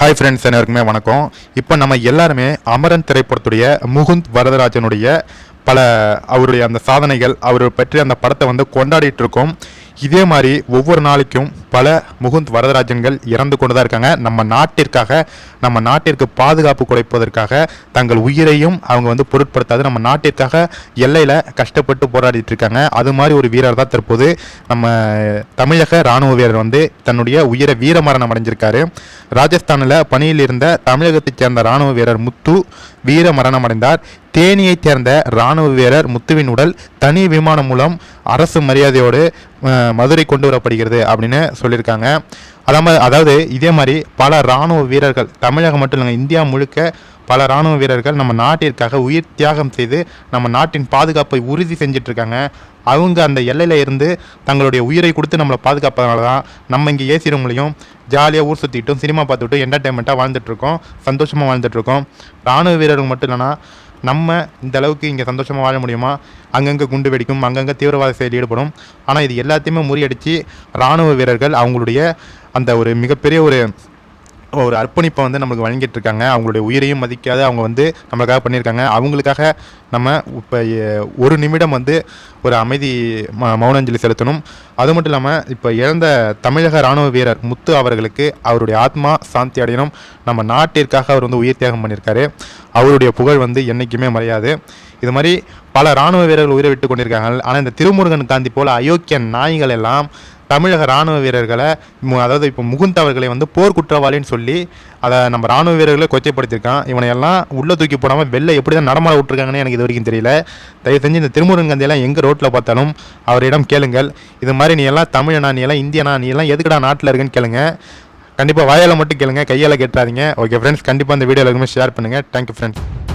Hi friends எல்லாருக்குமே வணக்கம். இப்போ நம்ம எல்லாருமே அமரன் திரைப்படத்துடைய முகுந்த் வரதராஜனுடைய பல அவருடைய அந்த சாதனைகள் அவர் பற்றி அந்த படத்தை வந்து கொண்டாடிட்டு இருக்கோம். இதே மாதிரி ஒவ்வொரு நாளைக்கும் பல முகுந்த் வரதராஜன்கள் இறந்து கொண்டு தான் இருக்காங்க. நம்ம நாட்டிற்காக நம்ம நாட்டிற்கு பாதுகாப்பு குறைப்பதற்காக தங்கள் உயிரையும் அவங்க வந்து பொருட்படுத்தாது. நம்ம நாட்டிற்காக எல்லையில் கஷ்டப்பட்டு போராடிட்டு இருக்காங்க. அது மாதிரி ஒரு வீரர் தான் தற்போது நம்ம தமிழக இராணுவ வீரர் வந்து தன்னுடைய உயிரை வீர மரணம் அடைஞ்சிருக்காரு. ராஜஸ்தானில் பணியில் இருந்த தமிழகத்தைச் சேர்ந்த ராணுவ வீரர் முத்து வீர மரணம் அடைந்தார். தேனியைச் சேர்ந்த ராணுவ வீரர் முத்துவின் உடல் தனி விமானம் மூலம் அரசு மரியாதையோடு மதுரை கொண்டு வரப்படுகிறது அப்படின்னு சொல்லியிருக்காங்க. அதாவது அதாவது இதே மாதிரி பல ராணுவ வீரர்கள் தமிழகம் மட்டும் இல்லைங்க இந்தியா முழுக்க பல ராணுவ வீரர்கள் நம்ம நாட்டிற்காக உயிர் தியாகம் செய்து நம்ம நாட்டின் பாதுகாப்பை உறுதி செஞ்சிட்ருக்காங்க. அவங்க அந்த எல்லையில் இருந்து தங்களுடைய உயிரை கொடுத்து நம்மளை பாதுகாப்பதனால தான் நம்ம இங்கே ஏசி ரூம்லையும் ஜாலியாக ஊர் சுற்றிட்டும் சினிமா பார்த்துட்டும் என்டர்டைன்மெண்ட்டாக வாழ்ந்துட்டுருக்கோம் சந்தோஷமாக வாழ்ந்துட்டுருக்கோம் ராணுவ வீரர்கள் மட்டும் இல்லைன்னா நம்ம இந்த அளவுக்கு இங்கே சந்தோஷமாக வாழ முடியுமா? அங்கங்கே குண்டு வெடிக்கும் அங்கங்கே தீவிரவாத செயலில் ஈடுபடும். ஆனால் இது எல்லாத்தையுமே முறியடித்து ராணுவ வீரர்கள் அவங்களுடைய அந்த ஒரு மிகப்பெரிய ஒரு ஒரு அர்ப்பணிப்பை வந்து நம்மளுக்கு வழங்கிட்டு இருக்காங்க அவங்களுடைய உயிரையும் மதிக்காத அவங்க வந்து நம்மளுக்காக பண்ணியிருக்காங்க. அவங்களுக்காக நம்ம இப்போ ஒரு நிமிடம் வந்து ஒரு அமைதி ம மௌனாஞ்சலி செலுத்தணும். அது மட்டும் இல்லாமல் இப்போ இழந்த தமிழக ராணுவ வீரர் முத்து அவர்களுக்கு அவருடைய ஆத்மா சாந்தி அடையணும். நம்ம நாட்டிற்காக அவர் வந்து உயிர் தியாகம் பண்ணியிருக்காரு. அவருடைய புகழ் வந்து என்றைக்குமே மறையாது. இது மாதிரி பல ராணுவ வீரர்கள் உயிரை விட்டு கொண்டிருக்காங்க. ஆனால் இந்த திருமுருகன் காந்தி போல அயோக்கிய நாய்கள் எல்லாம் தமிழக ராணுவ வீரர்களை அதாவது இப்போ முகுந்த் அவர்களை வந்து போர் குற்றவாளின்னு சொல்லி அதை நம்ம ராணுவ வீரர்களை கொச்சைப்படுத்தியிருக்கான். இவனை எல்லாம் உள்ளே தூக்கி போடாமல் வெளில எப்படி தான் நடமாட விட்டுருக்காங்கன்னு எனக்கு இது வரைக்கும் தெரியல. தயவு செஞ்சு இந்த திருமுருகன் காந்தியெல்லாம் எங்கே ரோட்டில் பார்த்தாலும் அவரிடம் கேளுங்கள். இது மாதிரி நீ எல்லாம் தமிழனா நீ எல்லாம் இந்தியனா நீ எல்லாம் எதுக்குடா நாட்டில் இருக்குன்னு கேளுங்க. கண்டிப்பாக வாயால் மட்டும் கேளுங்க கையால் கேட்டாதீங்க ஓகே ஃப்ரெண்ட்ஸ் கண்டிப்பாக இந்த வீடியோ எல்லாருக்குமே ஷேர் பண்ணுங்கள் தேங்க்யூ ஃப்ரெண்ட்ஸ்